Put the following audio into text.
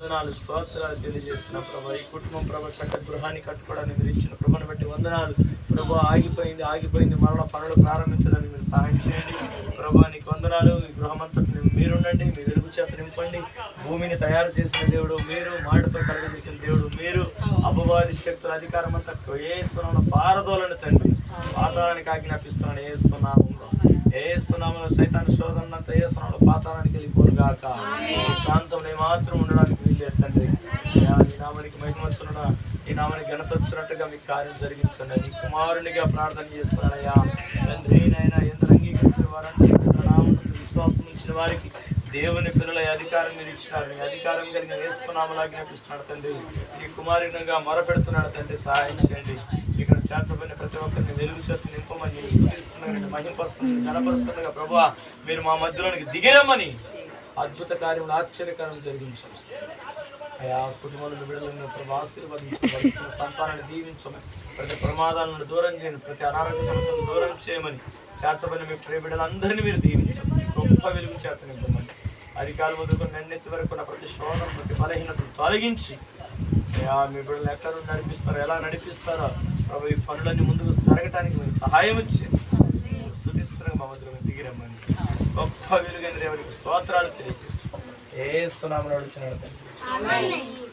వందనాలు స్తోత్రాలు తెలియజేస్తున్న ప్రభా. ఈ కుటుంబం ప్రభా చక్క గృహాన్ని కట్టుకోవడానికి మీరు ఇచ్చిన ప్రభాని బట్టి వందనాలు. ప్రభా ఆగిపోయింది ఆగిపోయింది. మరణ పనులు ప్రారంభించడానికి మీరు సహాయం చేయండి. ప్రభా నీకు వందనాలు. ఈ గృహం అంతటిని మీరుండండి మీ వెలుగు చేత నింపండి. భూమిని తయారు చేసిన దేవుడు మీరు మాటతో కలగజేసిన దేవుడు మీరు. అపవాది శక్తుల అధికారం అంతా ఏ సునామ పారదోలని తండ్రి. పాతాళానికి ఆజ్ఞాపిస్తున్నాను ఏ సునామంలో ఏ సునామంలో సైతాన్ శోధన అంతా ఏ సునామంలో పాతాళానికి వెళ్ళిపోను గాక. ఈ ప్రాంతంలో మాత్రం ఉండడానికి నీ నామానికి మహిమచ్చునుడా ఈ నామానికి గణపరచున్నట్టుగా మీ కార్యం జరిగించండి. నీ కుమారునిగా ప్రార్థన చేస్తున్నానయ్యా తండ్రి నైనా ఎంత అంగీకరించిన వారంటే విశ్వాసం ఇచ్చిన వారికి దేవుని పిల్లల అధికారం మీరు ఇచ్చినారు. నీ అధికారం కలిగిన వేస్తున్నామలా జ్ఞాపిస్తున్నాడు తండ్రి. నీ కుమారునిగా మొరపెడుతున్నాడు తండ్రి. సహాయం చేయండి. ఇక్కడ చేతపడిన ప్రతి ఒక్కరిని వెలుగు చేతి నింపమని నేను స్థుతిస్తున్నాను మహింపరుస్తున్నాను కనపరుస్తుండగా ప్రభు మీరు మా మధ్యలోనికి దిగిరమ్మని అద్భుత కార్యములు ఆశ్చర్యకరం జరిగించండి. అయా కుటుంబంలో బిడ్డలను ప్రభు ఆశీర్వదించమని సంతానాన్ని దీవించమని ప్రతి ప్రమాదాల నుండి దూరం చేయండి ప్రతి అనారోగ్య సమస్యలను దూరం చేయమని చేతబడిన మీ ప్రియ బిడ్డలందరినీ మీరు దీవించమని గొప్ప వెలుగు చేత నింపమని. అధికారులు వదులుకుని నన్నెత్తి వరకు ఉన్న ప్రతి శోధన ప్రతి బలహీనతను తొలగించి అయ్యా మీ బిడ్డలు ఎక్కడ నడిపిస్తారో ఎలా నడిపిస్తారో ప్రభు ఈ పనులన్నీ ముందుకు జరగటానికి మీకు సహాయం ఇచ్చి స్థుతిస్తున్నాం మా మధ్యలో దిగిరమ్మని గొప్ప వెలుగైన దేవుడికి స్తోత్రాలు తెలియజేస్తున్నాం. ఏ సునామను అడుగుతున్నాడు తండ్రి.